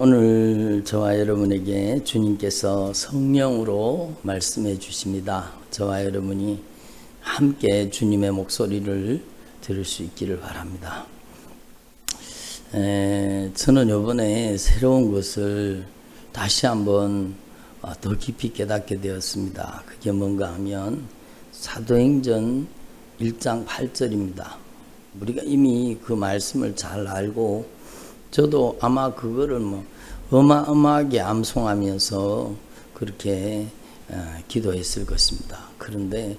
오늘 저와 여러분에게 주님께서 성령으로 말씀해 주십니다. 저와 여러분이 함께 주님의 목소리를 들을 수 있기를 바랍니다. 에, 저는 이번에 새로운 것을 다시 한번 어, 더 깊이 깨닫게 되었습니다. 그게 뭔가 하면 사도행전 1장 8절입니다. 우리가 이미 그 말씀을 잘 알고 저도 아마 그거를 뭐 어마어마하게 암송하면서 그렇게 어, 기도했을 것입니다. 그런데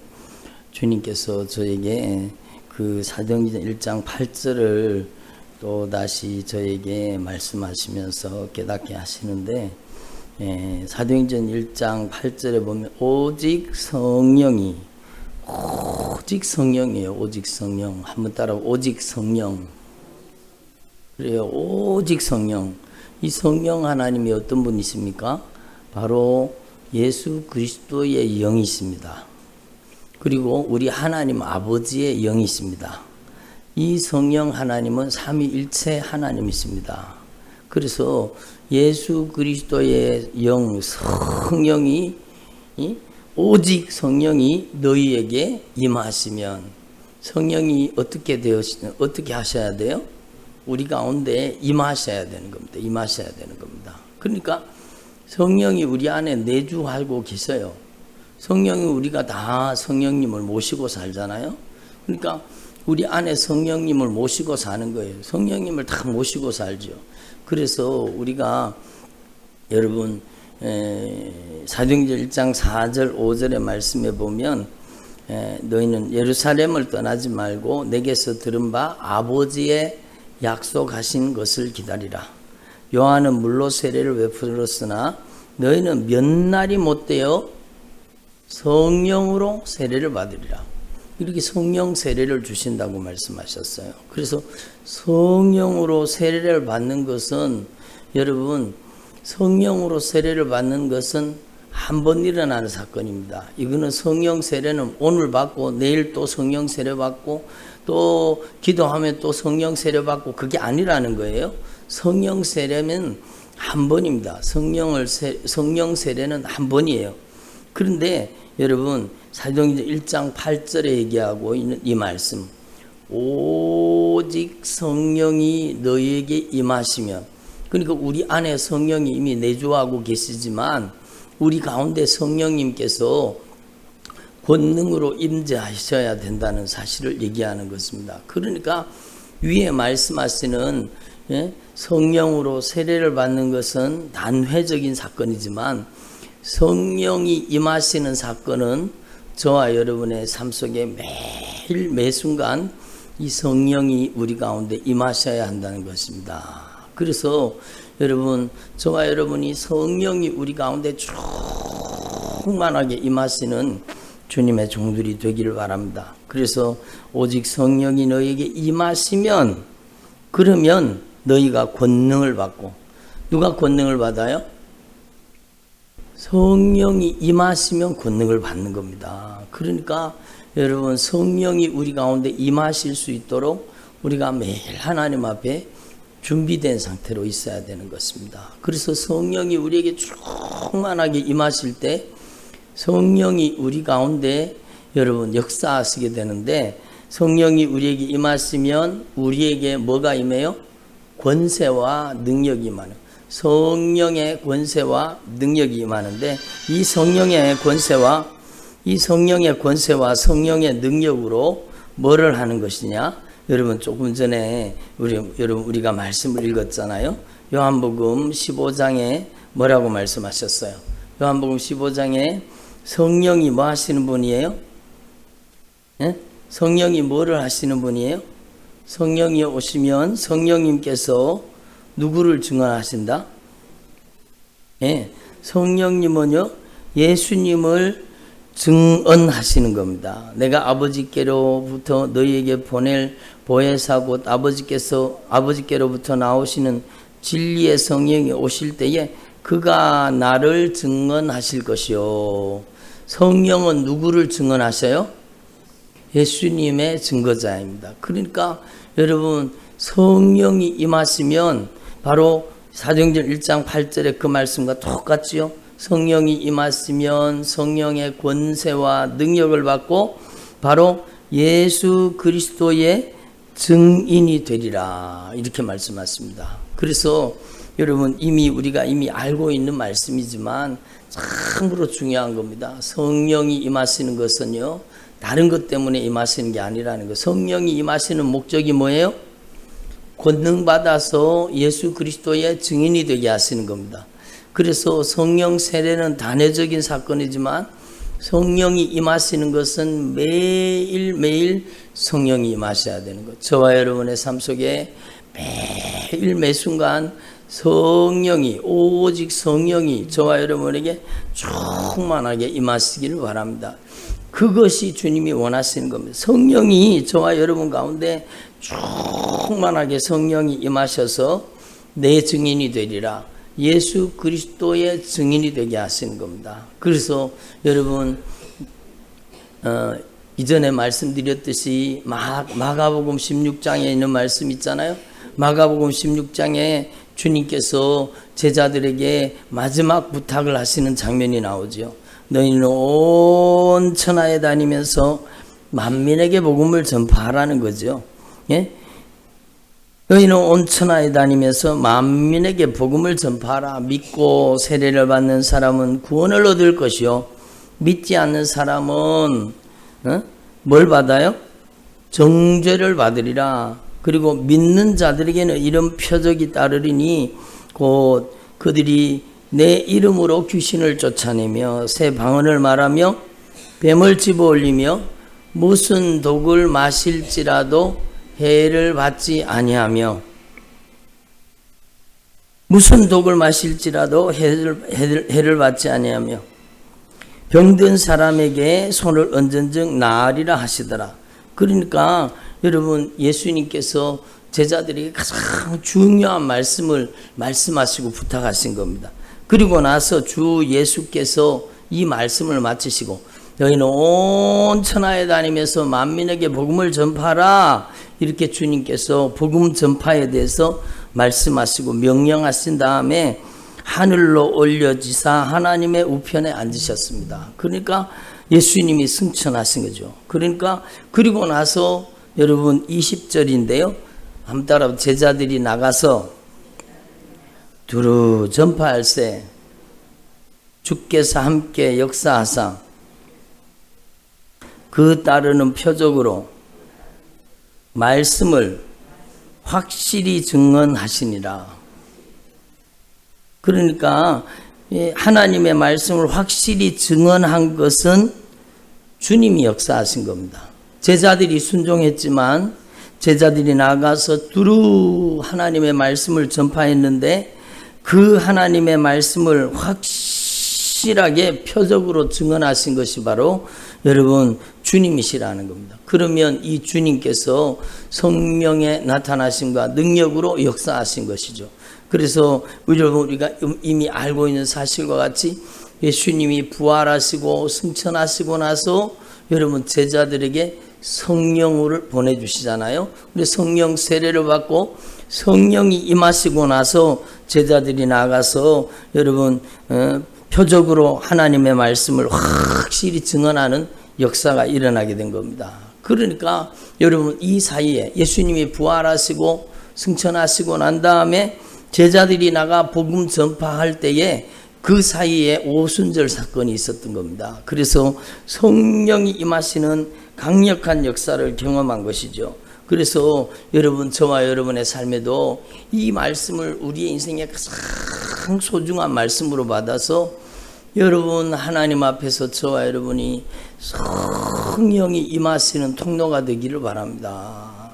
주님께서 저에게 그 사도행전 1장 8절을 또 다시 저에게 말씀하시면서 깨닫게 하시는데 예, 사도행전 1장 8절에 보면 오직 성령이 오직 성령이에요. 오직 성령. 한번 따라 오직 성령. 그래요. 오직 성령. 이 성령 하나님이 어떤 분이십니까? 바로 예수 그리스도의 영이십니다. 그리고 우리 하나님 아버지의 영이십니다. 이 성령 하나님은 삼위일체 하나님이십니다. 그래서 예수 그리스도의 영 성령이 이 오직 성령이 너희에게 임하시면 성령이 어떻게 되시 어떻게 하셔야 돼요? 우리 가운데 임하셔야 되는 겁니다. 임하셔야 되는 겁니다. 그러니까 성령이 우리 안에 내주하고 계셔요. 성령이 우리가 다 성령님을 모시고 살잖아요. 그러니까 우리 안에 성령님을 모시고 사는 거예요. 성령님을 다 모시고 살죠. 그래서 우리가 여러분 사도행전 1장 4절 5절의 말씀에 보면 에, 너희는 예루살렘을 떠나지 말고 내게서 들은 바 아버지의 약속하신 것을 기다리라. 요한은 물로 세례를 베풀었으나 너희는 몇 날이 못 되어 성령으로 세례를 받으리라. 이렇게 성령 세례를 주신다고 말씀하셨어요. 그래서 성령으로 세례를 받는 것은 여러분 성령으로 세례를 받는 것은 한 번 일어나는 사건입니다. 이거는 성령 세례는 오늘 받고 내일 또 성령 세례 받고 또 기도하면 또 성령 세례 받고 그게 아니라는 거예요. 성령 세례는 한 번입니다. 성령을 세, 성령 세례는 한 번이에요. 그런데 여러분 사도행전 1장 8절에 얘기하고 있는 이 말씀 오직 성령이 너희에게 임하시면 그러니까 우리 안에 성령이 이미 내주하고 계시지만 우리 가운데 성령님께서 권능으로 임재하셔야 된다는 사실을 얘기하는 것입니다. 그러니까 위에 말씀하시는 예? 성령으로 세례를 받는 것은 단회적인 사건이지만 성령이 임하시는 사건은 저와 여러분의 삶 속에 매일 매순간 이 성령이 우리 가운데 임하셔야 한다는 것입니다. 그래서 여러분 저와 여러분이 성령이 우리 가운데 충만하게 임하시는 주님의 종들이 되기를 바랍니다. 그래서 오직 성령이 너에게 임하시면 그러면 너희가 권능을 받고 누가 권능을 받아요? 성령이 임하시면 권능을 받는 겁니다. 그러니까 여러분 성령이 우리 가운데 임하실 수 있도록 우리가 매일 하나님 앞에 준비된 상태로 있어야 되는 것입니다. 그래서 성령이 우리에게 충만하게 임하실 때 성령이 우리 가운데 여러분 역사하시게 되는데 성령이 우리에게 임하시면 우리에게 뭐가 임해요? 권세와 능력이 임하는 성령의 권세와 능력이 임하는데 이 성령의 권세와 이 성령의 권세와 성령의 능력으로 뭐를 하는 것이냐? 여러분 조금 전에 우리 여러분 우리가 말씀을 읽었잖아요. 요한복음 15장에 뭐라고 말씀하셨어요? 요한복음 15장에 성령이 뭐 하시는 분이에요? 예? 성령이 뭐를 하시는 분이에요? 성령이 오시면 성령님께서 누구를 증언하신다? 예. 성령님은요. 예수님을 증언하시는 겁니다. 내가 아버지께로부터 너희에게 보낼 보혜사 곧 아버지께서 아버지께로부터 나오시는 진리의 성령이 오실 때에 그가 나를 증언하실 것이요. 성령은 누구를 증언하셔요? 예수님의 증거자입니다. 그러니까 여러분 성령이 임하시면 바로 사도행전 1장 8절에 그 말씀과 똑같지요. 성령이 임하시면 성령의 권세와 능력을 받고 바로 예수 그리스도의 증인이 되리라 이렇게 말씀하십니다. 그래서 여러분 이미 우리가 이미 알고 있는 말씀이지만 참으로 중요한 겁니다. 성령이 임하시는 것은요 다른 것 때문에 임하시는 게 아니라는 거. 성령이 임하시는 목적이 뭐예요? 권능 받아서 예수 그리스도의 증인이 되게 하시는 겁니다. 그래서 성령 세례는 단회적인 사건이지만 성령이 임하시는 것은 매일매일 성령이 임하셔야 되는 것. 저와 여러분의 삶 속에 매일 매 순간 성령이 오직 성령이 저와 여러분에게 충만하게 임하시기를 바랍니다. 그것이 주님이 원하시는 겁니다. 성령이 저와 여러분 가운데 충만하게 성령이 임하셔서 내 증인이 되리라. 예수 그리스도의 증인이 되게 하시는 겁니다. 그래서 여러분 어, 이전에 말씀드렸듯이 마, 마가복음 16장에 있는 말씀 있잖아요. 마가복음 16장에 주님께서 제자들에게 마지막 부탁을 하시는 장면이 나오죠. 너희는 온 천하에 다니면서 만민에게 복음을 전파하라는 거죠. 예? 너희는 온 천하에 다니면서 만민에게 복음을 전파하라. 믿고 세례를 받는 사람은 구원을 얻을 것이요. 믿지 않는 사람은 어? 뭘 받아요? 정죄를 받으리라. 그리고 믿는 자들에게는 이런 표적이 따르리니 곧 그들이 내 이름으로 귀신을 쫓아내며 새 방언을 말하며 뱀을 집어 올리며 무슨 독을 마실지라도 해를 받지 아니하며 무슨 독을 마실지라도 해를, 해를, 해를 받지 아니하며 병든 사람에게 손을 얹은 즉 나으리라 하시더라. 그러니까 여러분 예수님께서 제자들에게 가장 중요한 말씀을 말씀하시고 부탁하신 겁니다. 그리고 나서 주 예수께서 이 말씀을 마치시고 너희는 온 천하에 다니면서 만민에게 복음을 전파하라 이렇게 주님께서 복음 전파에 대해서 말씀하시고 명령하신 다음에 하늘로 올려지사 하나님의 우편에 앉으셨습니다. 그러니까 예수님이 승천하신 거죠. 그러니까 그리고 나서 여러분 20절인데요. 한번 따라 제자들이 나가서 두루 전파할세 주께서 함께 역사하사 그 따르는 표적으로 말씀을 확실히 증언하시니라. 그러니까 하나님의 말씀을 확실히 증언한 것은 주님이 역사하신 겁니다. 제자들이 순종했지만 제자들이 나가서 두루 하나님의 말씀을 전파했는데 그 하나님의 말씀을 확실하게 표적으로 증언하신 것이 바로 여러분 주님이시라는 겁니다. 그러면 이 주님께서 성령의 나타나심과 능력으로 역사하신 것이죠. 그래서 여러분 우리가 이미 알고 있는 사실과 같이 예수님이 부활하시고 승천하시고 나서 여러분 제자들에게 성령을 보내주시잖아요. 우리 성령 세례를 받고 성령이 임하시고 나서 제자들이 나가서 여러분 어, 표적으로 하나님의 말씀을 확실히 증언하는 역사가 일어나게 된 겁니다. 그러니까 여러분 이 사이에 예수님이 부활하시고 승천하시고 난 다음에 제자들이 나가 복음 전파할 때에 그 사이에 오순절 사건이 있었던 겁니다. 그래서 성령이 임하시는 강력한 역사를 경험한 것이죠. 그래서 여러분 저와 여러분의 삶에도 이 말씀을 우리의 인생에 가장 소중한 말씀으로 받아서 여러분 하나님 앞에서 저와 여러분이 성령이 임하시는 통로가 되기를 바랍니다.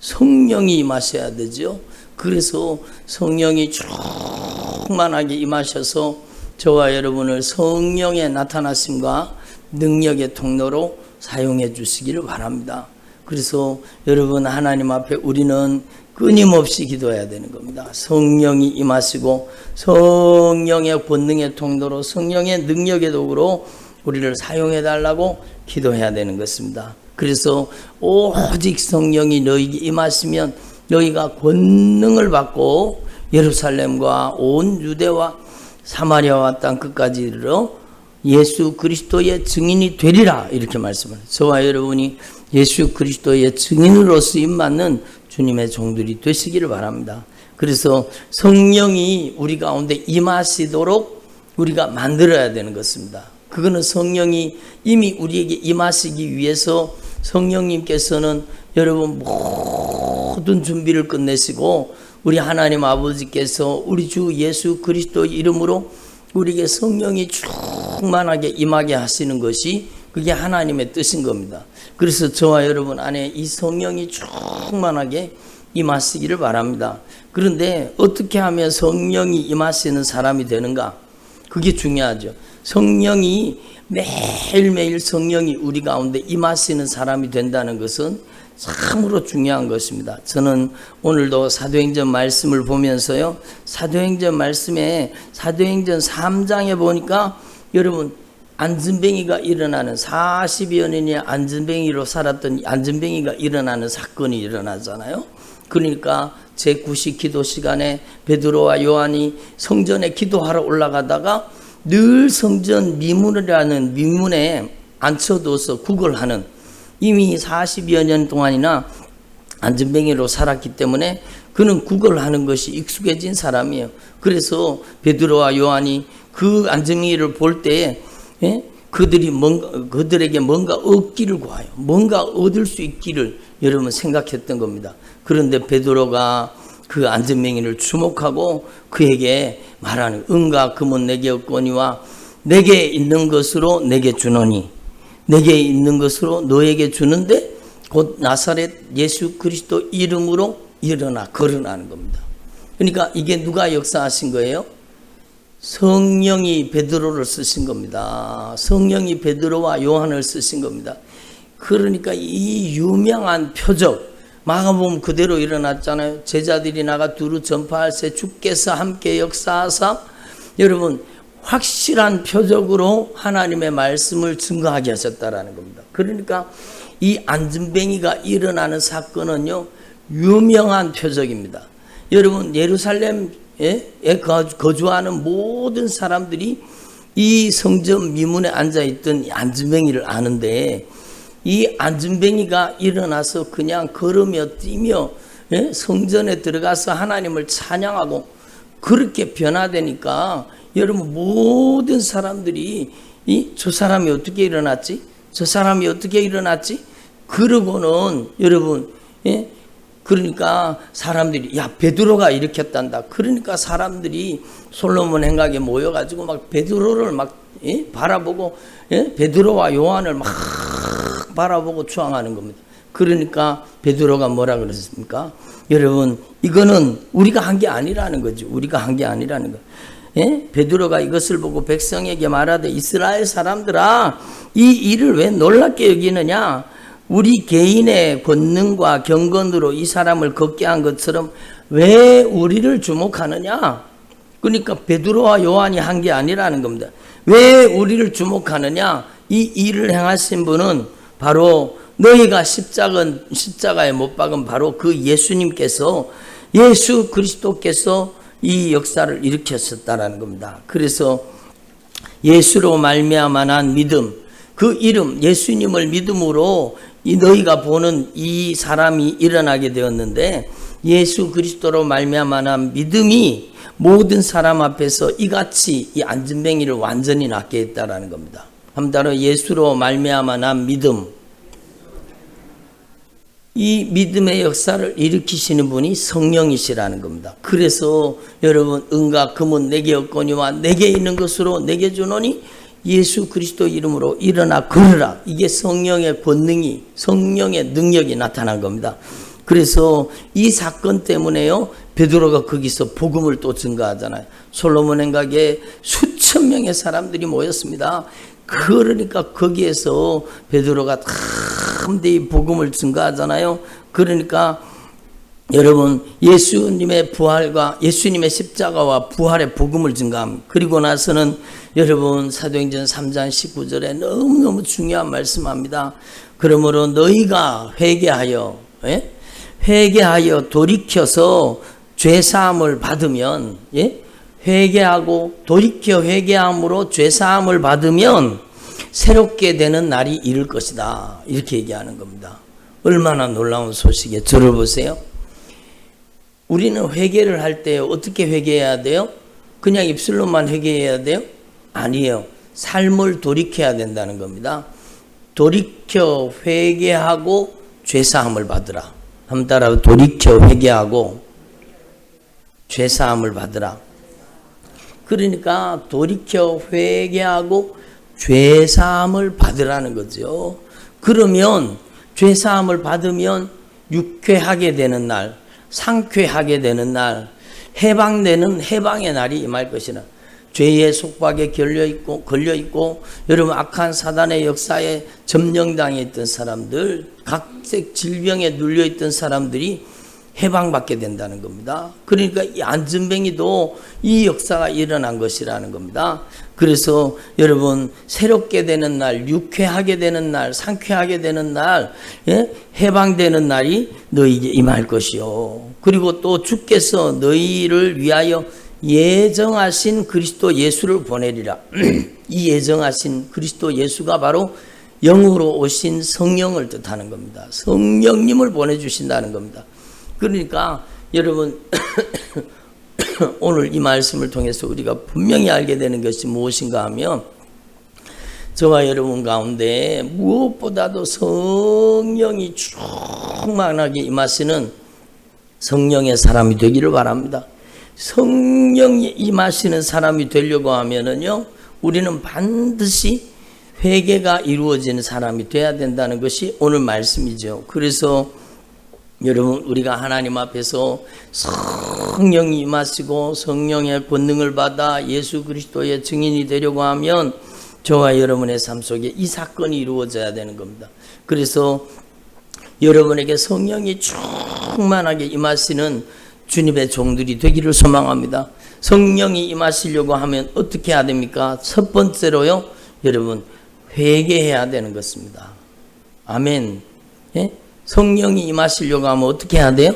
성령이 임하셔야 되죠. 그래서 성령이 충만하게 임하셔서 저와 여러분을 성령의 나타나심과 능력의 통로로 사용해 주시기를 바랍니다. 그래서 여러분 하나님 앞에 우리는 끊임없이 기도해야 되는 겁니다. 성령이 임하시고 성령의 본능의 통로로 성령의 능력의 도구로 우리를 사용해 달라고 기도해야 되는 것입니다. 그래서 오직 성령이 너희에게 임하시면 너희가 권능을 받고 예루살렘과 온 유대와 사마리아와 땅 끝까지 이르러 예수 그리스도의 증인이 되리라 이렇게 말씀을. 저와 여러분이 예수 그리스도의 증인으로 쓰임 받는 주님의 종들이 되시기를 바랍니다. 그래서 성령이 우리 가운데 임하시도록 우리가 만들어야 되는 것입니다. 그거는 성령이 이미 우리에게 임하시기 위해서 성령님께서는 여러분 모든 준비를 끝내시고 우리 하나님 아버지께서 우리 주 예수 그리스도 이름으로 우리에게 성령이 충만하게 임하게 하시는 것이 그게 하나님의 뜻인 겁니다. 그래서 저와 여러분 안에 이 성령이 충만하게 임하시기를 바랍니다. 그런데 어떻게 하면 성령이 임하시는 사람이 되는가? 그게 중요하죠. 성령이 매일매일 성령이 우리 가운데 임하시는 사람이 된다는 것은 참으로 중요한 것입니다. 저는 오늘도 사도행전 말씀을 보면서요. 사도행전 말씀에 사도행전 3장에 보니까 여러분 안전뱅이가 일어나는 40여 년이 안전뱅이로 살았던 안전뱅이가 일어나는 사건이 일어나잖아요. 그러니까 제9시 기도 시간에 베드로와 요한이 성전에 기도하러 올라가다가 늘 성전 미문이라는 미문에 앉혀둬서 구걸하는 이미 40여 년 동안이나 안전뱅이로 살았기 때문에 그는 구걸 하는 것이 익숙해진 사람이에요. 그래서 베드로와 요한이 그 안전뱅이를 볼 때에 예? 그들이 뭔가 그들에게 뭔가 얻기를 구하여 뭔가 얻을 수 있기를 여러분 생각했던 겁니다. 그런데 베드로가 그 안전뱅이를 주목하고 그에게 말하는 은과 금은 내게 없거니와 내게 있는 것으로 내게 주노니 내게 있는 것으로 너에게 주는데 곧 나사렛 예수 그리스도 이름으로 일어나 걸어나는 겁니다. 그러니까 이게 누가 역사하신 거예요? 성령이 베드로를 쓰신 겁니다. 성령이 베드로와 요한을 쓰신 겁니다. 그러니까 이 유명한 표적 마가복음 그대로 일어났잖아요. 제자들이 나가 두루 전파할세 주께서 함께 역사하사 여러분 확실한 표적으로 하나님의 말씀을 증거하게 하셨다라는 겁니다. 그러니까 이 안전뱅이가 일어나는 사건은요 유명한 표적입니다. 여러분 예루살렘에 거주하는 모든 사람들이 이 성전 미문에 앉아 있던 안전뱅이를 아는데 이 안전뱅이가 일어나서 그냥 걸으며 뛰며 예? 성전에 들어가서 하나님을 찬양하고 그렇게 변화되니까 여러분 모든 사람들이 이 저 사람이 어떻게 일어났지? 저 사람이 어떻게 일어났지? 그러고는 여러분 예? 그러니까 사람들이 야 베드로가 일으켰단다. 그러니까 사람들이 솔로몬 행각에 모여가지고 막 베드로를 막 예? 바라보고 예? 베드로와 요한을 막 바라보고 추앙하는 겁니다. 그러니까 베드로가 뭐라 그랬습니까? 여러분 이거는 우리가 한 게 아니라는 거죠. 우리가 한 게 아니라는 거. 예? 베드로가 이것을 보고 백성에게 말하되 이스라엘 사람들아 이 일을 왜 놀랍게 여기느냐? 우리 개인의 권능과 경건으로 이 사람을 걷게 한 것처럼 왜 우리를 주목하느냐? 그러니까 베드로와 요한이 한 게 아니라는 겁니다. 왜 우리를 주목하느냐? 이 일을 행하신 분은 바로 너희가 십자가, 십자가에 못 박은 바로 그 예수님께서 예수 그리스도께서 이 역사를 일으켰었다라는 겁니다. 그래서 예수로 말미암아난 믿음, 그 이름 예수님을 믿음으로 이 너희가 보는 이 사람이 일어나게 되었는데 예수 그리스도로 말미암아난 믿음이 모든 사람 앞에서 이같이 이 안전뱅이를 완전히 낫게 했다라는 겁니다. 한 따로 예수로 말미암아난 믿음. 이 믿음의 역사를 일으키시는 분이 성령이시라는 겁니다. 그래서 여러분 은과 금은 내게 없거니와 내게 있는 것으로 내게 주노니 예수 그리스도 이름으로 일어나 걸으라. 이게 성령의 권능이 성령의 능력이 나타난 겁니다. 그래서 이 사건 때문에요. 베드로가 거기서 복음을 또 증가하잖아요. 솔로몬 행각에 수천 명의 사람들이 모였습니다. 그러니까 거기에서 베드로가 참대히 복음을 증가하잖아요. 그러니까 여러분 예수님의 부활과 예수님의 십자가와 부활의 복음을 증가함. 그리고 나서는 여러분 사도행전 3장 19절에 너무너무 중요한 말씀합니다. 그러므로 너희가 회개하여 예? 회개하여 돌이켜서 죄 사함을 받으면 예? 회개하고 돌이켜 회개함으로 죄 사함을 받으면 새롭게 되는 날이 이를 것이다. 이렇게 얘기하는 겁니다. 얼마나 놀라운 소식이에요. 들어보세요. 우리는 회개를 할 때 어떻게 회개해야 돼요? 그냥 입술로만 회개해야 돼요? 아니에요. 삶을 돌이켜야 된다는 겁니다. 돌이켜 회개하고 죄사함을 받으라. 한번 따라 돌이켜 회개하고 죄사함을 받으라. 그러니까 돌이켜 회개하고 죄 사함을 받으라는 거죠. 그러면 죄 사함을 받으면 육회하게 되는 날, 상쾌하게 되는 날, 해방되는 해방의 날이 임할 것이라. 죄의 속박에 걸려 있고 걸려 있고 여러분 악한 사단의 역사에 점령당해 있던 사람들, 각색 질병에 눌려 있던 사람들이 해방받게 된다는 겁니다. 그러니까 이 안전뱅이도 이 역사가 일어난 것이라는 겁니다. 그래서 여러분 새롭게 되는 날, 유쾌하게 되는 날, 상쾌하게 되는 날, 예? 해방되는 날이 너희에게 임할 것이요. 그리고 또 주께서 너희를 위하여 예정하신 그리스도 예수를 보내리라. 이 예정하신 그리스도 예수가 바로 영으로 오신 성령을 뜻하는 겁니다. 성령님을 보내주신다는 겁니다. 그러니까 여러분 오늘 이 말씀을 통해서 우리가 분명히 알게 되는 것이 무엇인가 하면 저와 여러분 가운데 무엇보다도 성령이 충만하게 임하시는 성령의 사람이 되기를 바랍니다. 성령이 임하시는 사람이 되려고 하면은요, 우리는 반드시 회개가 이루어지는 사람이 돼야 된다는 것이 오늘 말씀이죠. 그래서 여러분 우리가 하나님 앞에서 성령이 임하시고 성령의 권능을 받아 예수 그리스도의 증인이 되려고 하면 저와 여러분의 삶 속에 이 사건이 이루어져야 되는 겁니다. 그래서 여러분에게 성령이 충만하게 임하시는 주님의 종들이 되기를 소망합니다. 성령이 임하시려고 하면 어떻게 해야 됩니까? 첫 번째로요, 여러분 회개해야 되는 것입니다. 아멘. 예? 성령이 임하시려고 하면 어떻게 해야 돼요?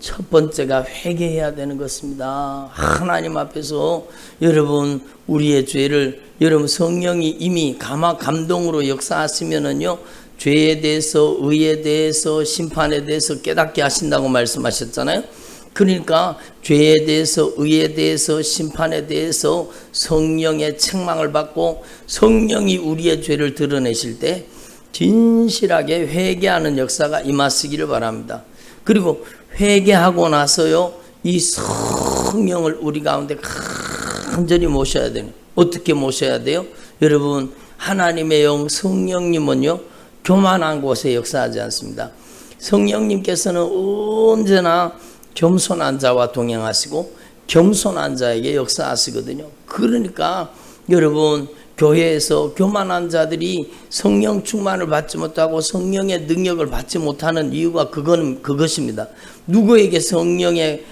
첫 번째가 회개해야 되는 것입니다. 하나님 앞에서 여러분 우리의 죄를 여러분 성령이 이미 감화 감동으로 역사하시면은요 죄에 대해서 의에 대해서 심판에 대해서 깨닫게 하신다고 말씀하셨잖아요. 그러니까 죄에 대해서 의에 대해서 심판에 대해서 성령의 책망을 받고 성령이 우리의 죄를 드러내실 때 진실하게 회개하는 역사가 임하시기를 바랍니다. 그리고 회개하고 나서요, 이 성령을 우리 가운데 간절히 모셔야 돼요. 어떻게 모셔야 돼요? 여러분, 하나님의 영 성령님은요, 교만한 곳에 역사하지 않습니다. 성령님께서는 언제나 겸손한 자와 동행하시고 겸손한 자에게 역사하시거든요. 그러니까 여러분 교회에서 교만한 자들이 성령 충만을 받지 못하고 성령의 능력을 받지 못하는 이유가 그건 그것입니다. 누구에게 성령의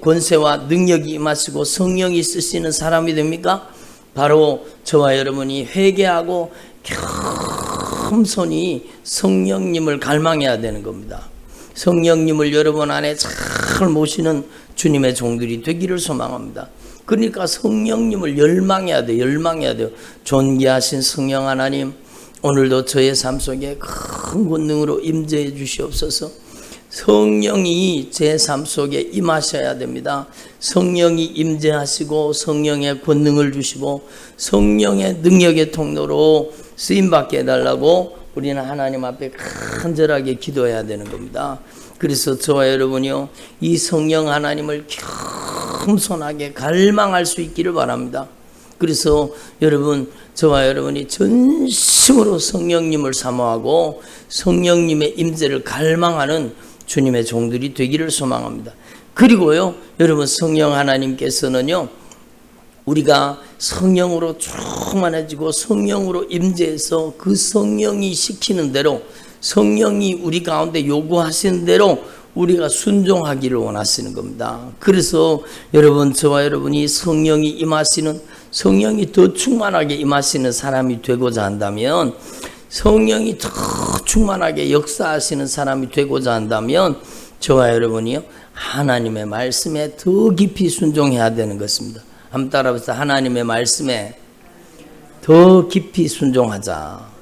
권세와 능력이 임하시고 성령이 쓰시는 사람이 됩니까? 바로 저와 여러분이 회개하고 겸손히 성령님을 갈망해야 되는 겁니다. 성령님을 여러분 안에 잘 모시는 주님의 종들이 되기를 소망합니다. 그러니까 성령님을 열망해야 돼, 열망해야 돼요. 존귀하신 성령 하나님, 오늘도 저의 삶 속에 큰 권능으로 임재해 주시옵소서. 성령이 제 삶 속에 임하셔야 됩니다. 성령이 임재하시고 성령의 권능을 주시고 성령의 능력의 통로로 쓰임 받게 해달라고 우리는 하나님 앞에 간절하게 기도해야 되는 겁니다. 그래서 저와 여러분이요, 이 성령 하나님을 겸손하게 갈망할 수 있기를 바랍니다. 그래서 여러분, 저와 여러분이 전심으로 성령님을 사모하고 성령님의 임재를 갈망하는 주님의 종들이 되기를 소망합니다. 그리고요, 여러분 성령 하나님께서는요, 우리가 성령으로 충만해지고 성령으로 임재해서 그 성령이 시키는 대로 성령이 우리 가운데 요구하시는 대로 우리가 순종하기를 원하시는 겁니다. 그래서 여러분 저와 여러분이 성령이 임하시는 성령이 더 충만하게 임하시는 사람이 되고자 한다면 성령이 더 충만하게 역사하시는 사람이 되고자 한다면 저와 여러분이요 하나님의 말씀에 더 깊이 순종해야 되는 것입니다. 한번 따라해보세요. 하나님의 말씀에 더 깊이 순종하자.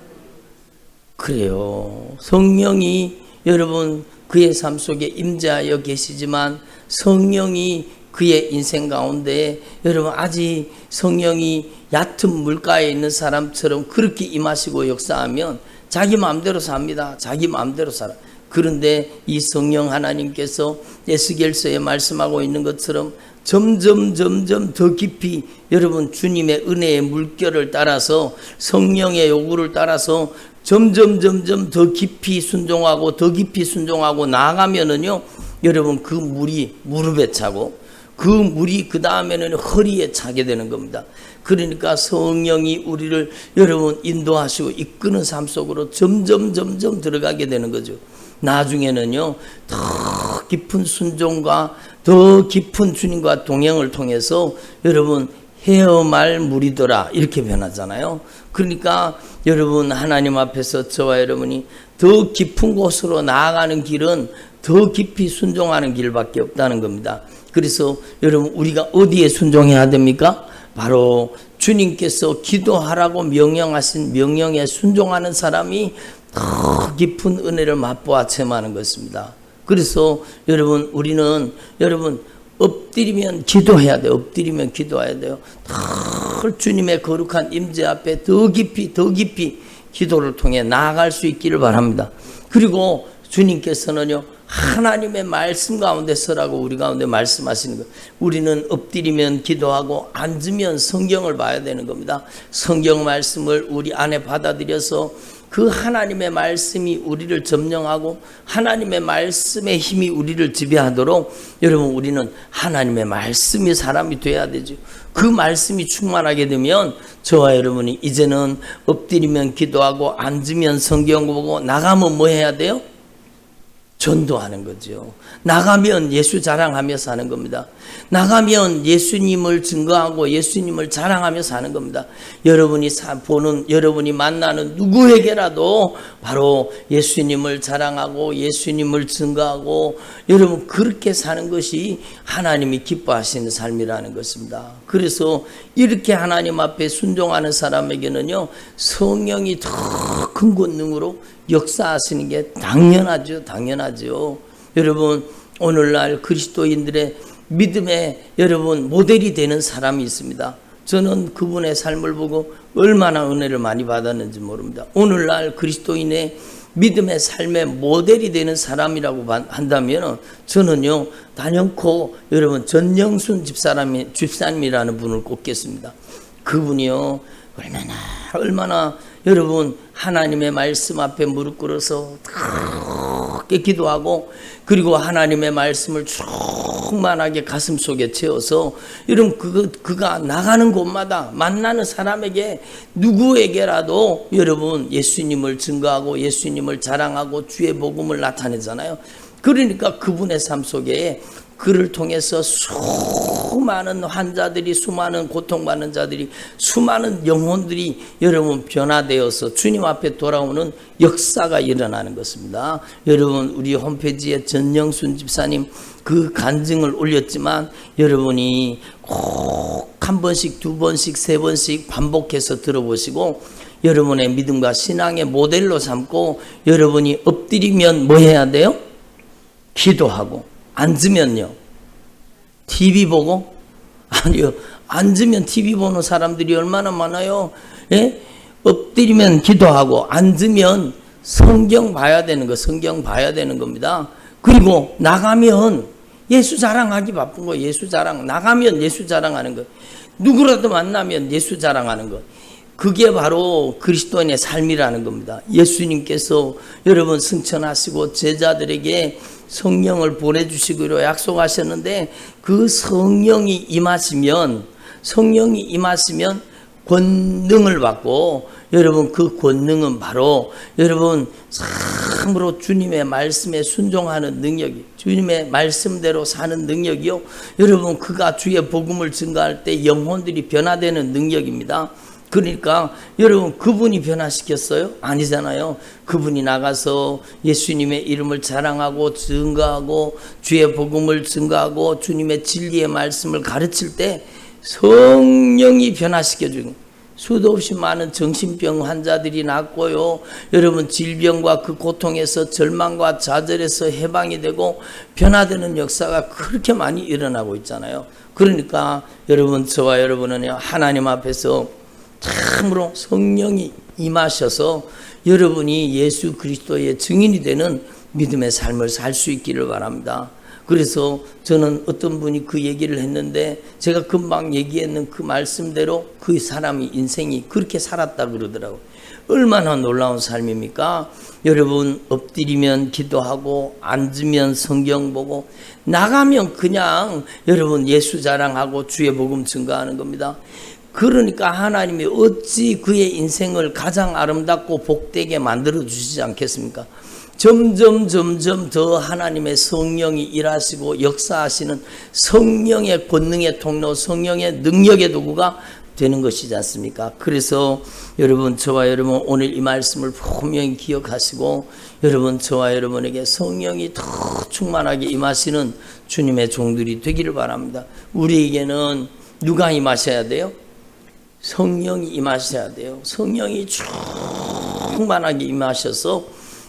그래요. 성령이 여러분 그의 삶 속에 임재하여 계시지만 성령이 그의 인생 가운데 여러분 아직 성령이 얕은 물가에 있는 사람처럼 그렇게 임하시고 역사하면 자기 마음대로 삽니다. 자기 마음대로 살아. 그런데 이 성령 하나님께서 에스겔서에 말씀하고 있는 것처럼 점점 점점 더 깊이 여러분 주님의 은혜의 물결을 따라서 성령의 요구를 따라서 점점 점점 더 깊이 순종하고 더 깊이 순종하고 나아가면은요 여러분 그 물이 무릎에 차고 그 물이 그 다음에는 허리에 차게 되는 겁니다. 그러니까 성령이 우리를 여러분 인도하시고 이끄는 삶 속으로 점점 점점 들어가게 되는 거죠. 나중에는요 더 깊은 순종과 더 깊은 주님과 동행을 통해서 여러분 헤어말 물이더라 이렇게 변하잖아요. 그러니까 여러분 하나님 앞에서 저와 여러분이 더 깊은 곳으로 나아가는 길은 더 깊이 순종하는 길밖에 없다는 겁니다. 그래서 여러분 우리가 어디에 순종해야 됩니까? 바로 주님께서 기도하라고 명령하신 명령에 순종하는 사람이 더 깊은 은혜를 맛보아 체험하는 것입니다. 그래서 여러분 우리는 여러분 엎드리면 기도해야 돼요. 엎드리면 기도해야 돼요. 더 주님의 거룩한 임재 앞에 더 깊이 더 깊이 기도를 통해 나아갈 수 있기를 바랍니다. 그리고 주님께서는요 하나님의 말씀 가운데 서라고 우리 가운데 말씀하시는 것. 우리는 엎드리면 기도하고 앉으면 성경을 봐야 되는 겁니다. 성경 말씀을 우리 안에 받아들여서 그 하나님의 말씀이 우리를 점령하고 하나님의 말씀의 힘이 우리를 지배하도록 여러분 우리는 하나님의 말씀이 사람이 돼야 되죠. 그 말씀이 충만하게 되면 저와 여러분이 이제는 엎드리면 기도하고 앉으면 성경 보고 나가면 뭐 해야 돼요? 전도하는 거죠. 나가면 예수 자랑하며 사는 겁니다. 나가면 예수님을 증거하고 예수님을 자랑하며 사는 겁니다. 여러분이 보는, 여러분이 만나는 누구에게라도 바로 예수님을 자랑하고 예수님을 증거하고 여러분 그렇게 사는 것이 하나님이 기뻐하시는 삶이라는 것입니다. 그래서 이렇게 하나님 앞에 순종하는 사람에게는요, 성령이 더 큰 권능으로 역사하시는 게 당연하죠. 당연하죠. 여러분, 오늘날 그리스도인들의 믿음의 여러분 모델이 되는 사람이 있습니다. 저는 그분의 삶을 보고 얼마나 은혜를 많이 받았는지 모릅니다. 오늘날 그리스도인의 믿음의 삶의 모델이 되는 사람이라고 한다면 저는요 단연코 여러분 전영순 집사람이 집사님이라는 분을 꼽겠습니다. 그분이요 얼마나 얼마나 여러분 하나님의 말씀 앞에 무릎 꿇어서 크게 기도하고 그리고 하나님의 말씀을 충만하게 가슴 속에 채워서 여러분 그 그가 나가는 곳마다 만나는 사람에게 누구에게라도 여러분 예수님을 증거하고 예수님을 자랑하고 주의 복음을 나타내잖아요. 그러니까 그분의 삶 속에 그를 통해서 수많은 환자들이 수많은 고통받는 자들이 수많은 영혼들이 여러분 변화되어서 주님 앞에 돌아오는 역사가 일어나는 것입니다. 여러분 우리 홈페이지에 전영순 집사님 그 간증을 올렸지만 여러분이 꼭 한 번씩 두 번씩 세 번씩 반복해서 들어보시고 여러분의 믿음과 신앙의 모델로 삼고 여러분이 엎드리면 뭐 해야 돼요? 기도하고 앉으면요. TV 보고? 아니요. 앉으면 TV 보는 사람들이 얼마나 많아요. 예? 엎드리면 기도하고 앉으면 성경 봐야 되는 거, 성경 봐야 되는 겁니다. 그리고 나가면 예수 자랑하기 바쁜 거, 예수 자랑. 나가면 예수 자랑하는 거. 누구라도 만나면 예수 자랑하는 거. 그게 바로 그리스도인의 삶이라는 겁니다. 예수님께서 여러분 승천하시고 제자들에게 성령을 보내주시기로 약속하셨는데 그 성령이 임하시면 성령이 임하시면 권능을 받고 여러분 그 권능은 바로 여러분 참으로 주님의 말씀에 순종하는 능력이 주님의 말씀대로 사는 능력이요. 여러분 그가 주의 복음을 증가할 때 영혼들이 변화되는 능력입니다 그러니까 여러분 그분이 변화시켰어요? 아니잖아요. 그분이 나가서 예수님의 이름을 자랑하고 증거하고 주의 복음을 증거하고 주님의 진리의 말씀을 가르칠 때 성령이 변화시켜 주는 수도 없이 많은 정신병 환자들이 낫고요. 여러분 질병과 그 고통에서 절망과 좌절에서 해방이 되고 변화되는 역사가 그렇게 많이 일어나고 있잖아요. 그러니까 여러분 저와 여러분은 하나님 앞에서 참으로 성령이 임하셔서 여러분이 예수 그리스도의 증인이 되는 믿음의 삶을 살 수 있기를 바랍니다. 그래서 저는 어떤 분이 그 얘기를 했는데 제가 금방 얘기했는 그 말씀대로 그 사람이 인생이 그렇게 살았다 그러더라고요. 얼마나 놀라운 삶입니까? 여러분 엎드리면 기도하고 앉으면 성경 보고 나가면 그냥 여러분 예수 자랑하고 주의 복음 증거하는 겁니다. 그러니까 하나님이 어찌 그의 인생을 가장 아름답고 복되게 만들어 주시지 않겠습니까? 점점 점점 더 하나님의 성령이 일하시고 역사하시는 성령의 권능의 통로, 성령의 능력의 도구가 되는 것이지 않습니까? 그래서 여러분 저와 여러분 오늘 이 말씀을 분명히 기억하시고 여러분 저와 여러분에게 성령이 더 충만하게 임하시는 주님의 종들이 되기를 바랍니다. 우리에게는 누가 임하셔야 돼요? 성령이 임하셔야 돼요. 성령이 충만하게 임하셔서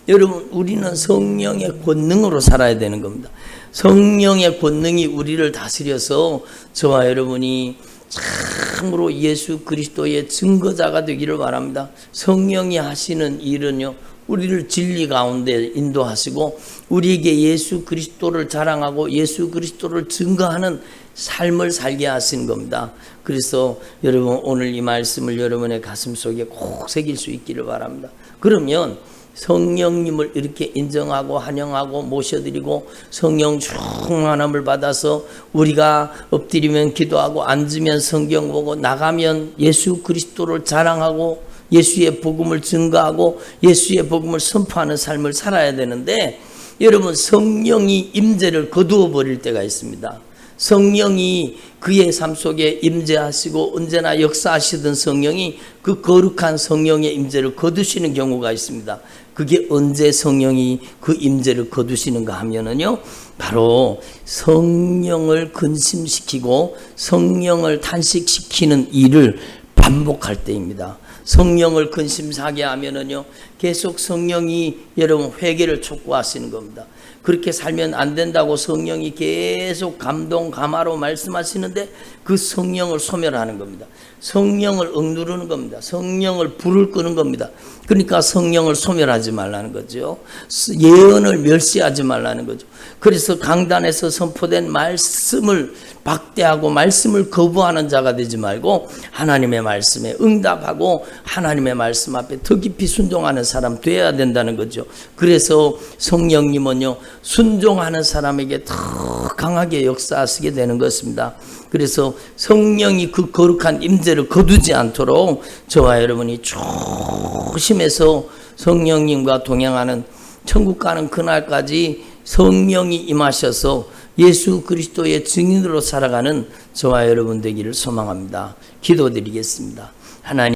여러분 우리는 성령의 권능으로 살아야 되는 겁니다. 성령의 권능이 우리를 다스려서 저와 여러분이 참으로 예수 그리스도의 증거자가 되기를 바랍니다. 성령이 하시는 일은요. 우리를 진리 가운데 인도하시고 우리에게 예수 그리스도를 자랑하고 예수 그리스도를 증거하는 삶을 살게 하신 겁니다. 그래서 여러분 오늘 이 말씀을 여러분의 가슴 속에 꼭 새길 수 있기를 바랍니다. 그러면 성령님을 이렇게 인정하고 환영하고 모셔드리고 성령 충만함을 받아서 우리가 엎드리면 기도하고 앉으면 성경 보고 나가면 예수 그리스도를 자랑하고 예수의 복음을 증거하고 예수의 복음을 선포하는 삶을 살아야 되는데 여러분 성령이 임재를 거두어 버릴 때가 있습니다. 성령이 그의 삶 속에 임재하시고 언제나 역사하시던 성령이 그 거룩한 성령의 임재를 거두시는 경우가 있습니다. 그게 언제 성령이 그 임재를 거두시는가 하면은요. 바로 성령을 근심시키고 성령을 탄식시키는 일을 반복할 때입니다. 성령을 근심사게 하면은요. 계속 성령이 여러분 회개를 촉구하시는 겁니다. 그렇게 살면 안 된다고 성령이 계속 감동 감화로 말씀하시는데 그 성령을 소멸하는 겁니다. 성령을 억누르는 겁니다. 성령을 불을 끄는 겁니다. 그러니까 성령을 소멸하지 말라는 거죠. 예언을 멸시하지 말라는 거죠. 그래서 강단에서 선포된 말씀을 박대하고 말씀을 거부하는 자가 되지 말고 하나님의 말씀에 응답하고 하나님의 말씀 앞에 더 깊이 순종하는 사람 되어야 된다는 거죠. 그래서 성령님은요 순종하는 사람에게 더 강하게 역사하시게 되는 것입니다. 그래서 성령이 그 거룩한 임재를 거두지 않도록 저와 여러분이 조심해서 성령님과 동행하는 천국 가는 그날까지 성령이 임하셔서 예수 그리스도의 증인으로 살아가는 저와 여러분 되기를 소망합니다. 기도드리겠습니다. 하나님